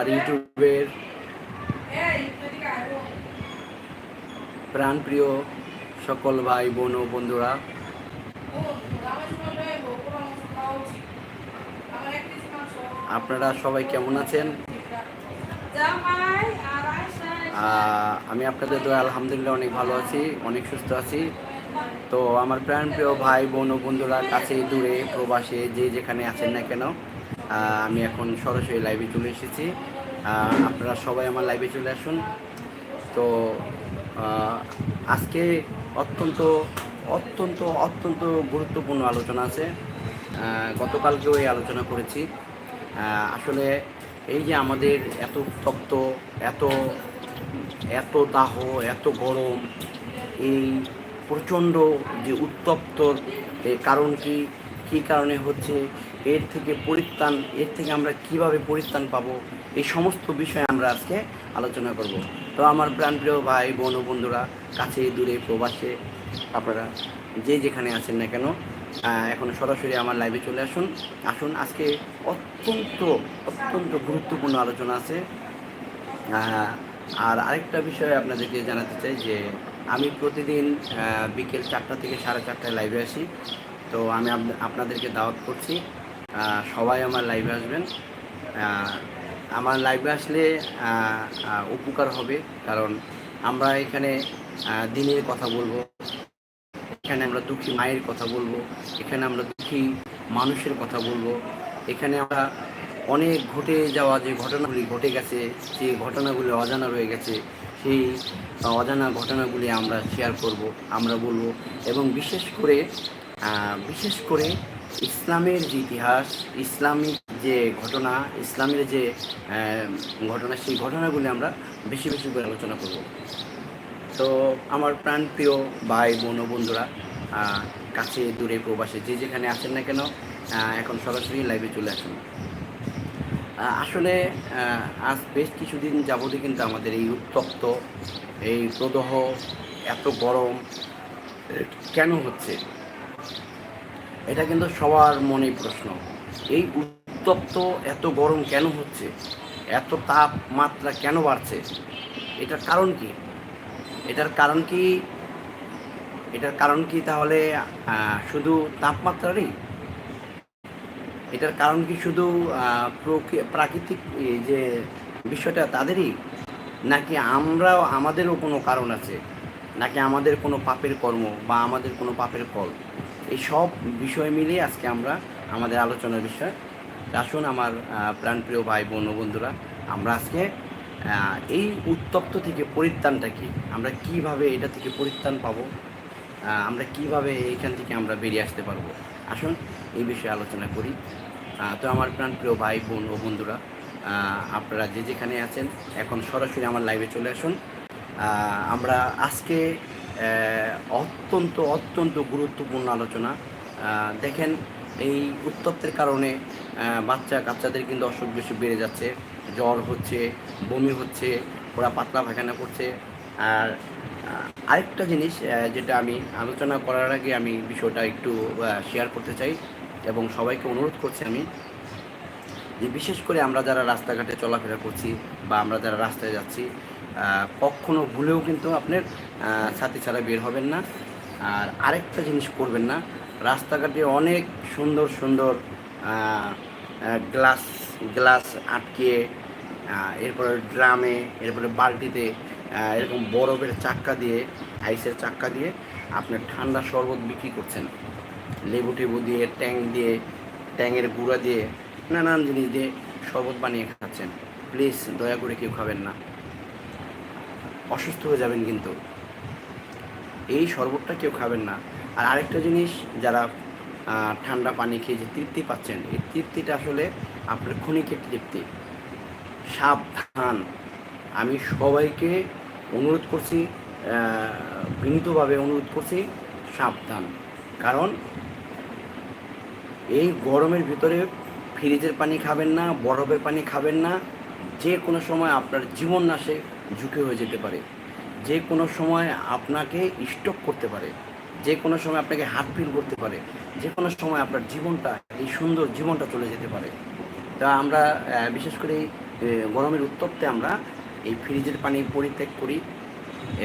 আমার ইউটিউবের প্রাণপ্রিয় সকল ভাই, বোন ও বন্ধুরা। আপনারা সবাই কেমন আছেন? আমি আপনাদের দোয়া, আলহামদুলিল্লাহ, অনেক ভালো আছি, অনেক সুস্থ আছি। তো আমার প্রাণপ্রিয় ভাই, বোন ও বন্ধুরা কাছে দূরে, প্রবাসে যে যেখানে আছেন না কেন আমি এখন সরাসরি লাইভে চলে এসেছি। আপনারা সবাই আমার লাইভে চলে আসুন। তো আজকে অত্যন্ত অত্যন্ত অত্যন্ত গুরুত্বপূর্ণ আলোচনা আছে। গতকালকেও এই আলোচনা করেছি। আসলে এই যে আমাদের এত উত্তপ্ত, এত এত দাহ, এত গরম, এই প্রচণ্ড যে উত্তপ্তর কারণ কি? কী কারণে হচ্ছে, এর থেকে পরিত্রাণ, এর থেকে আমরা কীভাবে পরিত্রাণ পাবো, এই সমস্ত বিষয়ে আমরা আজকে আলোচনা করব। তো আমার প্রাণপ্রিয় ভাই, বোন ও বন্ধুরা কাছে দূরে, প্রবাসে, আপনারা যে যেখানে আছেন না কেন এখন সরাসরি আমার লাইভে চলে আসুন। আসুন, আজকে অত্যন্ত অত্যন্ত গুরুত্বপূর্ণ আলোচনা আছে। আর আরেকটা বিষয় আপনাদেরকে জানাতে চাই যে, আমি প্রতিদিন বিকেল চারটা থেকে সাড়ে চারটায় লাইভে আসি। তো আমি আপনাদেরকে দাওয়াত করছি। সবাই আমার লাইভে আসবেন। আমার লাইভে আসলে উপকার হবে কারণ আমরা এখানে দিনের কথা বলব। এখানে আমরা দুঃখী মায়ের কথা বলব। এখানে আমরা দুঃখী মানুষের কথা বলব। এখানে আমরা অনেক ঘটে যাওয়া যে ঘটনাগুলি ঘটে গেছে, যে ঘটনাগুলি অজানা রয়ে গেছে, সেই অজানা ঘটনাগুলি আমরা শেয়ার করব, আমরা বলব। এবং বিশেষ করে বিশেষ করে ইসলামের যে ইতিহাস, ইসলামিক যে ঘটনা, ইসলামের যে ঘটনা, সেই ঘটনাগুলি আমরা বেশি বেশি করে আলোচনা করব। তো আমার প্রাণপ্রিয় ভাই, বোন বন্ধুরা কাছে, দূরে, প্রবাসে, যে যেখানে আছেন না কেন এখন সরাসরি লাইভে চলে আসুন। আসলে আজ বেশ কিছুদিন যাবতই কিন্তু আমাদের এই উত্তপ্ত, এই প্রদহ এত গরম, কেন হচ্ছে? এটা কিন্তু সবার মনেই প্রশ্ন। এই উত্তপ্ত এত গরম কেন হচ্ছে? এত তাপমাত্রা কেন বাড়ছে? এটার কারণ কি? এটার কারণ কি? এটার কারণ কি তাহলে শুধু তাপমাত্রারই এটার কারণ কি শুধু প্রকৃ- প্রাকৃতিক যে বিষয়টা তাদেরই? নাকি আমরাও, আমাদেরও কোনো কারণ আছে? নাকি আমাদের কোনো পাপের কর্ম বা আমাদের কোনো পাপের ফল? এই সব বিষয় মিলিয়ে আজকে আমরা আমাদের আলোচনার বিষয়। আসুন আমার প্রাণপ্রিয় ভাই, বোন বন্ধুরা, আমরা আজকে এই উত্তপ্ত থেকে পরিত্রাণটা কি? আমরা কীভাবে এটা থেকে পরিত্রাণ পাবো? আমরা কীভাবে এখান থেকে আমরা বেরিয়ে আসতে পারব? আসুন এই বিষয়ে আলোচনা করি। তো আমার প্রাণপ্রিয় ভাই, বোন ও বন্ধুরা আপনারা যে যেখানে আছেন, এখন সরাসরি আমার লাইভে চলে আসুন। আমরা আজকে অত্যন্ত অত্যন্ত গুরুত্বপূর্ণ আলোচনা। দেখেন, এই উত্তপ্তের কারণে বাচ্চা, কাচ্চাদের কিন্তু অসুখ বেশি বেড়ে যাচ্ছে। জ্বর হচ্ছে, বমি হচ্ছে, ওরা পাতলা পায়খানা করছে। আর আরেকটা জিনিস যেটা আমি আলোচনা করার আগে আমি বিষয়টা একটু শেয়ার করতে চাই এবং সবাইকে অনুরোধ করছি আমি যে বিশেষ করে আমরা যারা রাস্তাঘাটে চলাফেরা করছি বা আমরা যারা রাস্তায় যাচ্ছি কখনো ভুলেও কিন্তু আপনার ছাতি ছাড়া বের হবেন না। আর আরেকটা জিনিস করবেন না, রাস্তাঘাটে অনেক সুন্দর সুন্দর গ্লাস গ্লাস আটকে এরপরে ড্রামে, এরপরে বালতিতে এরকম বরফের চাক্কা দিয়ে, আইসের চাক্কা দিয়ে আপনার ঠান্ডা শরবত বিক্রি করছেন। লেবু টেবু দিয়ে, ট্যাং দিয়ে ট্যাঙের গুঁড়া দিয়ে নানান জিনিস দিয়ে শরবত বানিয়ে খাচ্ছেন। প্লিজ দয়া করে কেউ খাবেন না। অসুস্থ হয়ে যাবেন কিন্তু। এই শরবতটা কেউ খাবেন না। আর আরেকটা জিনিস, যারা ঠান্ডা পানি খেয়ে যে তৃপ্তি পাচ্ছেন, এই তৃপ্তিটা আসলে আপনার ক্ষণিকের তৃপ্তি। সাবধান। আমি সবাইকে অনুরোধ করছি বিনীতভাবে অনুরোধ করছি, সাবধান। কারণ এই গরমের ভিতরে ফ্রিজের পানি খাবেন না, বরফের পানি খাবেন না, যে কোনো সময় আপনার জীবন নাশে ঝুঁকি হয়ে যেতে পারে। যে কোনো সময় আপনাকে স্টক করতে পারে, যে কোনো সময় আপনাকে হাত ফিল করতে পারে, যে কোনো সময় আপনার জীবনটা, এই সুন্দর জীবনটা চলে যেতে পারে। তা আমরা বিশেষ করে গরমের উত্তপ্তে আমরা এই ফ্রিজের পানি পরিত্যাগ করি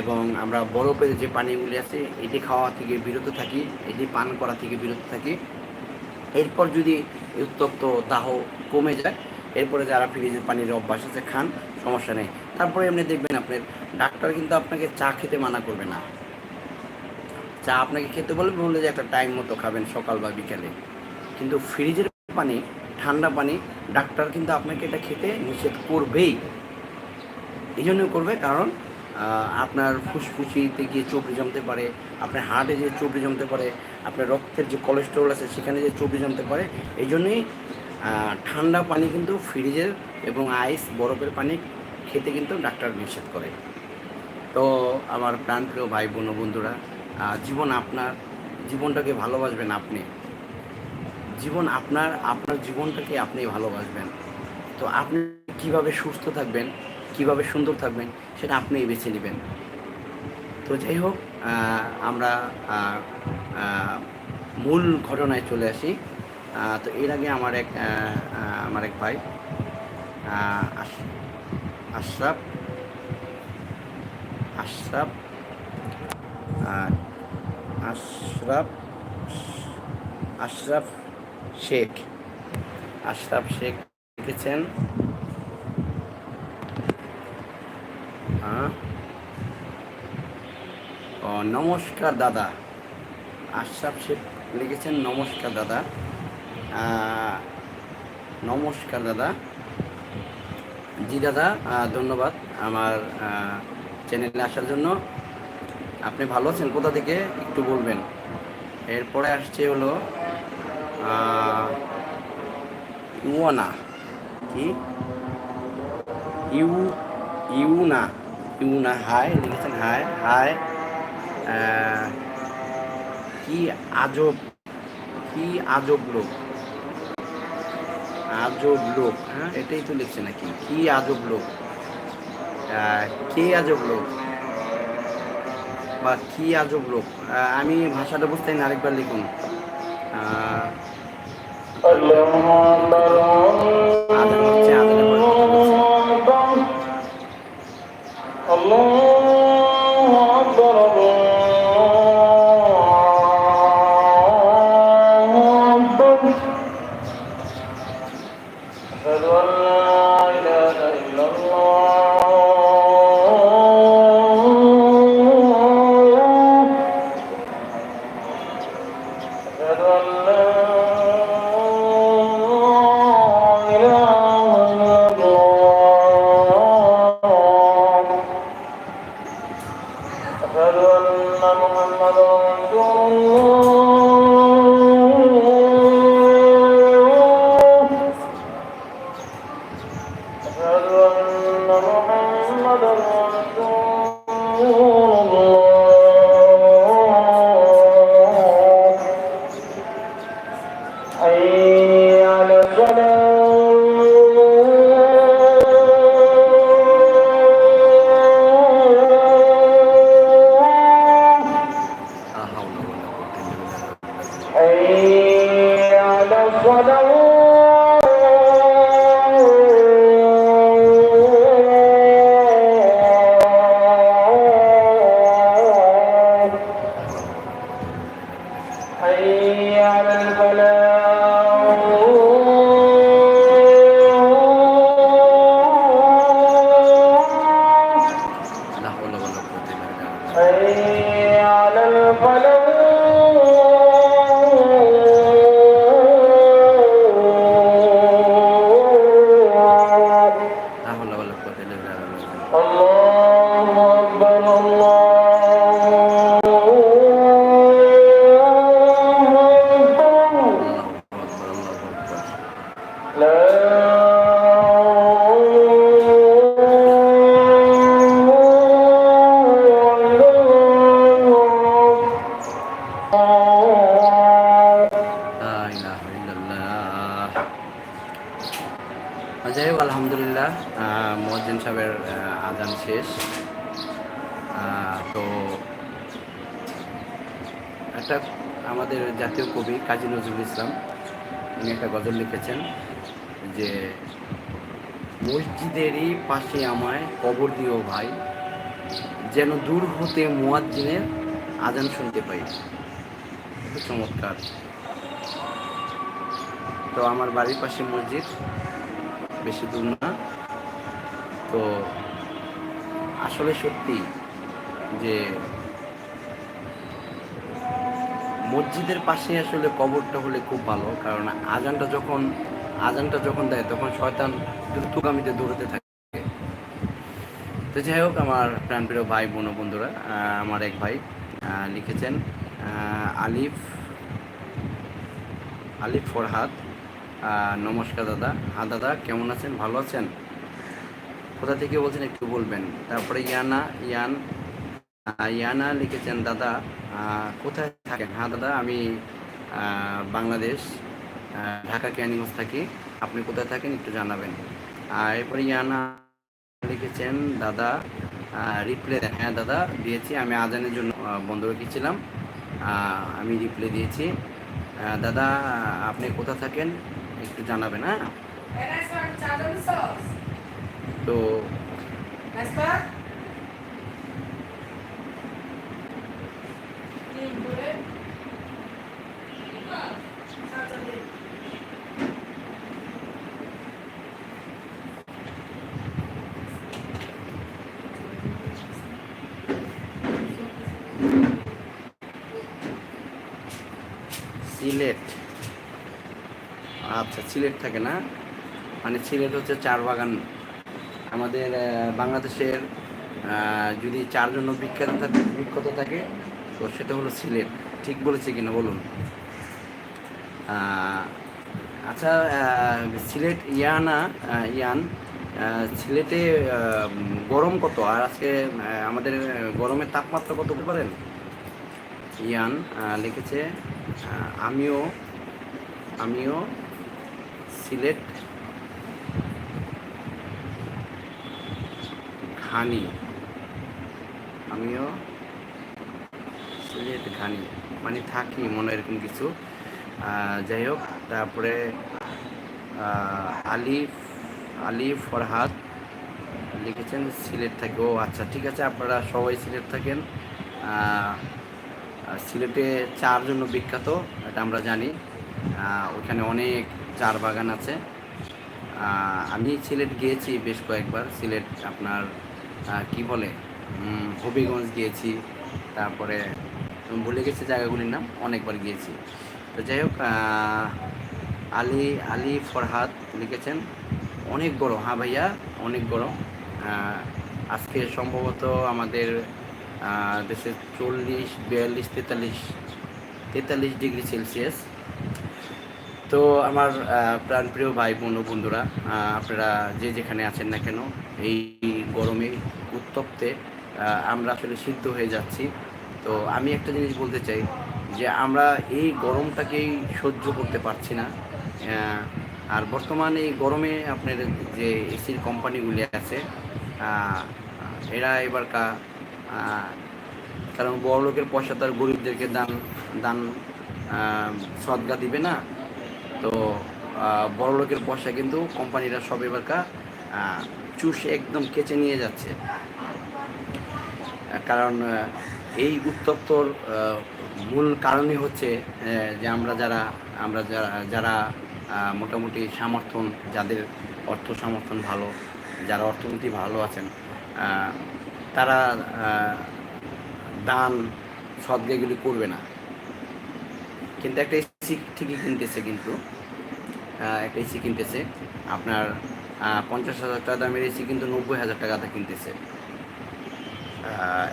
এবং আমরা বরফের যে পানিগুলি আছে, এটি খাওয়া থেকে বিরত থাকি, এটি পান করা থেকে বিরত থাকি। এরপর যদি উত্তপ্ত দাহ কমে যায়, এরপরে যারা ফ্রিজের পানির অভ্যাস আছে, খান, সমস্যা নেই। তারপরে এমনি দেখবেন আপনার ডাক্তার কিন্তু আপনাকে চা খেতে মানা করবে না। চা আপনাকে খেতে বলবে বললে যে একটা টাইম মতো খাবেন সকাল বা বিকেলে। কিন্তু ফ্রিজের পানি, ঠান্ডা পানি, ডাক্তার কিন্তু আপনাকে এটা খেতে নিষেধ করবেই। এই জন্য করবে, কারণ আপনার ফুসফুসিতে গিয়ে চর্বি জমতে পারে, আপনার হার্টে যে চর্বি জমতে পারে, আপনার রক্তের যে কোলেস্টেরল আছে সেখানে যে চর্বি জমতে পারে, এই জন্যই ঠান্ডা পানি কিন্তু ফ্রিজের এবং আইস বরফের পানি খেতে কিন্তু ডাক্তার নিষেধ করে। তো আমার প্রাণপ্রিয় ভাই, বোন, বন্ধুরা জীবন আপনার, জীবনটাকে ভালোবাসবেন আপনি। জীবন আপনার আপনার জীবনটাকে আপনি ভালোবাসবেন। তো আপনি কীভাবে সুস্থ থাকবেন? কীভাবে সুন্দর থাকবেন সেটা আপনিই বেছে নেবেন। তো যাই হোক আমরা মূল ঘটনায় চলে আসি। তো এর আগে আমার এক আমার এক ভাই আশরাফ আশরাফ আশরাফ আশরাফ শেখ আশরাফ শেখ লিখেছেন হ্যাঁ ও নমস্কার দাদা। আশরাফ শেখ লিখেছেন নমস্কার দাদা। নমস্কার দাদা। জি দাদা ধন্যবাদ আমার চ্যানেলে আসার জন্য। আপনি ভালো আছেন? কোথা থেকে? একটু বলবেন। এরপরে আসছে হলো ইউনা কি? ইউ, ইউনা। ইউনা, হাই, লিখেছেন হাই হাই। কি আজব কি আজব লোক। আজব লোক হ্যাঁ? এটাই তো লিখছে নাকি? কি আজব লোক? কে আজব লোক? বা কি আজব লোক? আমি ভাষাটা বুঝতে আরেকবার লিখুন। আহ, Oh. حي على الفلاح কাজী নজরুল ইসলাম, উনি একটা গজল লিখেছেন যে, মসজিদেরই পাশে আমায় কবর দিও ভাই, যেন দূর হতে মুয়াজ্জিনের আজান শুনতে পাই। চমৎকার। তো আমার বাড়ির পাশে মসজিদ, বেশি দূর না। তো আসলে সত্যি যে মসজিদের পাশে আসলে কবরটা হলে খুব ভালো, কারণ আজানটা যখন আজানটা যখন দেয় তখন শয়তান দ্রুতগামীতে দৌড়তে থাকে। তো যাই হোক, আমার প্রাণপ্রিয় ভাই, বোন বন্ধুরা আমার এক ভাই লিখেছেন আলিফ আলিফ ফরহাদ নমস্কার দাদা। হ্যাঁ দাদা, কেমন আছেন? ভালো আছেন? কোথা থেকে বলছেন একটু বলবেন? তারপরে ইয়ানা, ইয়ান ইয়ানা লিখেছেন দাদা কোথায় থাকেন? হ্যাঁ দাদা আমি বাংলাদেশ ঢাকা ক্যানিগঞ্জ থাকি। আপনি কোথায় থাকেন একটু জানাবেন। আর এরপরে ইয়ানা লিখেছেন দাদা রিপ্লে দেন হ্যাঁ দাদা দিয়েছি। আমি আজানের জন্য বন্ধ রেখেছিলাম। আমি রিপ্লে দিয়েছি। দাদা আপনি কোথা থাকেন একটু জানাবেন হ্যাঁ? তো সিলেট। আচ্ছা সিলেট থাকে না? মানে সিলেট হচ্ছে চার বাগান। আমাদের বাংলাদেশের যদি চার জন্য বিখ্যাত থাকে বিখ্যাত থাকে, তো সেটা হলো সিলেট। ঠিক বলেছে কিনা বলুন? আচ্ছা সিলেট ইয়ানা ইয়ান সিলেটে গরম কত? আর আজকে আমাদের গরমের তাপমাত্রা কত বলতে পারেন ইয়ান লিখেছে আমিও আমিও সিলেট ঘানি, আমিও সিলেট ঘানি মানে থাকি মনে এরকম কিছু। যাই হোক, তারপরে আলিফ আলী ফরহাদ লিখেছেন, সিলেট থাকে। ও আচ্ছা ঠিক আছে, আপনারা সবাই সিলেট থাকেন। সিলেটে চার জন্য বিখ্যাত, এটা আমরা জানি। ওখানে অনেক চার বাগান আছে। আমি সিলেট গিয়েছি বেশ কয়েকবার। সিলেট আপনার কি বলে? হবিগঞ্জ গিয়েছি। তারপরে ভুলে গেছি জায়গাগুলির নাম, অনেকবার গিয়েছি। তো যাই হোক আলী আলী ফরহাদ লিখেছেন, অনেক বড়। হ্যাঁ ভাইয়া, অনেক বড়। আজকে সম্ভবত আমাদের দেশে চল্লিশ বিয়াল্লিশ তেতাল্লিশ তেতাল্লিশ ডিগ্রি সেলসিয়াস। তো আমার প্রাণপ্রিয় ভাই বোন বন্ধুরা আপনারা যে যেখানে আছেন না কেন এই গরমে উত্তপ্তে আমরা আসলে সিদ্ধ হয়ে যাচ্ছি। তো আমি একটা জিনিস বলতে চাই যে আমরা এই গরমটাকেই সহ্য করতে পারছি না। আর বর্তমানে এই গরমে আপনার যে এসির কোম্পানিগুলি আছে এরা এবার কা আহ, কারণ বড় লোকের পয়সা তার গরিবদেরকে দান দান সদগা দিবে না। তো বড় লোকের পয়সা কিন্তু কোম্পানিরা সব এবারকা আহ, চুষে একদম কেচে নিয়ে যাচ্ছে। কারণ এই উত্তপ্তর মূল কারণই হচ্ছে যে আমরা যারা আমরা যারা যারা মোটামুটি সমর্থন যাদের অর্থ সমর্থন ভালো যারা অর্থনীতি ভালো আছেন তারা দান সদ্গাগুলি করবে না। কিন্তু একটা এসি ঠিকই কিনতেছে কিন্তু একটা এসি কিনতেছে। আপনার পঞ্চাশ হাজার টাকা দামের এসি কিন্তু নব্বই হাজার টাকাতে কিনতেছে।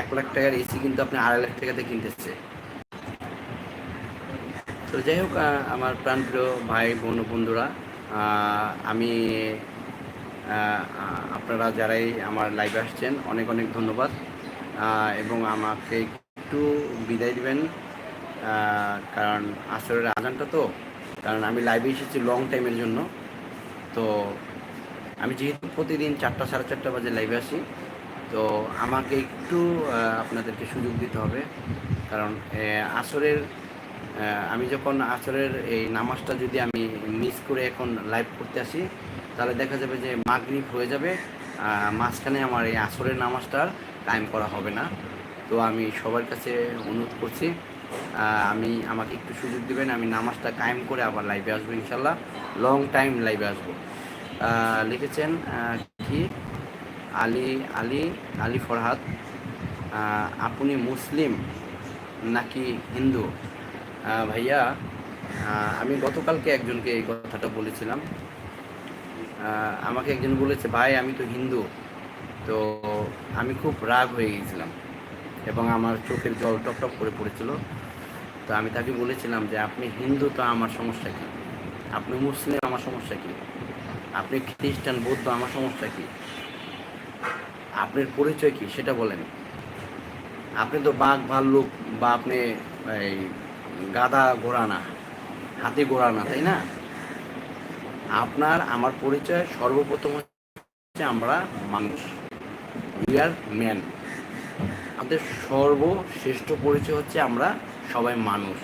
এক লাখ টাকার এসি কিন্তু আপনি আড়াই লাখ টাকাতে কিনতেছে। তো যাই হোক আমার প্রাণপ্রিয় ভাই, বোন, বন্ধুরা আমি আপনারা যারাই আমার লাইভে আসছেন, অনেক অনেক ধন্যবাদ। এবং আমাকে একটু বিদায় দিবেন কারণ আসরের আজানটা তো, কারণ আমি লাইভে এসেছি লং টাইমের জন্য। তো আমি যেহেতু প্রতিদিন চারটা, সাড়ে চারটা বাজে লাইভে আসি, তো আমাকে একটু আপনাদেরকে সুযোগ দিতে হবে। কারণ আসরের আমি যখন আসরের এই নামাজটা যদি আমি মিস করে এখন লাইভ করতে আসি, তাহলে দেখা যাবে যে মাগরিব হয়ে যাবে মাঝখানে আমার এই আসরের নামাজটা টাইম করা হবে না। তো আমি সবার কাছে অনুরোধ করছি আমি, আমাকে একটু সুযোগ দেবেন, আমি নামাজটা কায়েম করে আবার লাইভে আসব ইনশাল্লাহ লং টাইম লাইভে আসব। লিখেছেন কি? আলী আলী আলী ফরহাদ আপনি মুসলিম নাকি হিন্দু? ভাইয়া আমি গতকালকে একজনকে এই কথাটা বলেছিলাম। আমাকে একজন বলেছে, ভাই, আমি তো হিন্দু। তো আমি খুব রাগ হয়ে গিয়েছিলাম এবং আমার চোখের জল টপ টপ করে পড়েছিল। তো আমি তাকে বলেছিলাম যে, আপনি হিন্দু, তো আমার সমস্যা কী? আপনি মুসলিম, আমার সমস্যা কী? আপনি খ্রিস্টান, বৌদ্ধ, আমার সমস্যা কী? আপনার পরিচয় কী? সেটা বলেন। আপনি তো বাঘ, ভাল্লুক বা আপনি এই গাধা ঘোড়া না, হাতি ঘোড়া না, তাই না? আপনার, আমার পরিচয় সর্বপ্রথম হচ্ছে আমরা মানুষ। উই আর ম্যান আমাদের সর্বশ্রেষ্ঠ পরিচয় হচ্ছে আমরা সবাই মানুষ।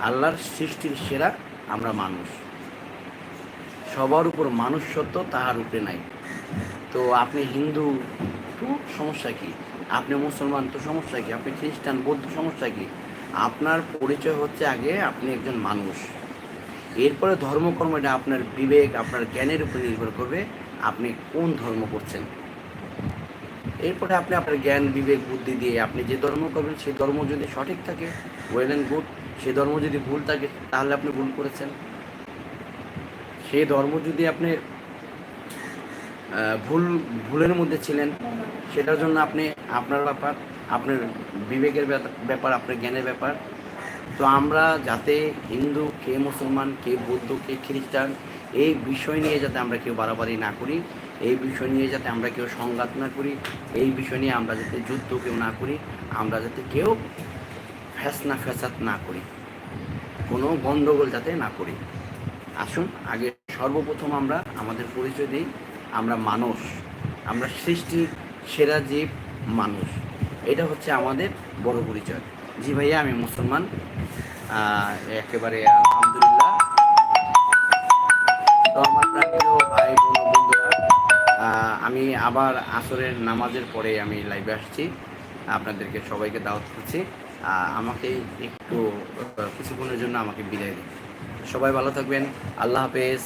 আল্লাহর সৃষ্টির সেরা আমরা মানুষ। সবার উপর মানুষ তাহার উপরে নাই। তো আপনি হিন্দু, তো সমস্যা কি? আপনি মুসলমান, তো সমস্যা কি? আপনি খ্রিস্টান, বৌদ্ধ, সমস্যা কি? আপনার পরিচয় হচ্ছে আগে আপনি একজন মানুষ। এরপরে ধর্মকর্ম এটা আপনার বিবেক, আপনার জ্ঞানের উপর নির্ভর করবে আপনি কোন ধর্ম করছেন। এরপরে আপনি আপনার জ্ঞান, বিবেক, বুদ্ধি দিয়ে আপনি যে ধর্ম করবেন, সেই ধর্ম যদি সঠিক থাকে ওয়েল অ্যান্ড গুড সেই ধর্ম যদি ভুল থাকে, তাহলে আপনি ভুল করেছেন। সেই ধর্ম যদি আপনি ভুল, ভুলের মধ্যে ছিলেন, সেটার জন্য আপনি আপনার ব্যাপার আপনার বিবেকের ব্যাপার- আপনার জ্ঞানের ব্যাপার। তো আমরা যাতে হিন্দু, কে মুসলমান, কে বৌদ্ধ, কে খ্রিস্টান, এই বিষয় নিয়ে যাতে আমরা কেউ বাড়াবাড়ি না করি, এই বিষয় নিয়ে যাতে আমরা কেউ সংঘাত না করি, এই বিষয় নিয়ে আমরা যাতে যুদ্ধ কেউ না করি, আমরা যাতে কেউ ফ্যাসনা ফ্যাসাদ না করি, কোনো গণ্ডগোল যাতে না করি। আসুন, আগে সর্বপ্রথম আমরা আমাদের পরিচয় দিই, আমরা মানুষ। আমরা সৃষ্টির সেরা জীব মানুষ। এটা হচ্ছে আমাদের বড় পরিচয়। জি ভাইয়া, আমি মুসলমান। একেবারে আলহামদুলিল্লাহ। তো আমার ভাই, বোন, বন্ধুরা আমি আবার আসরের নামাজের পরে আমি লাইভে আসছি। আপনাদেরকে সবাইকে দাওয়াত করছি আমাকে একটু কিছুক্ষণের জন্য আমাকে বিদায় দিন। সবাই ভালো থাকবেন। আল্লাহ হাফেজ।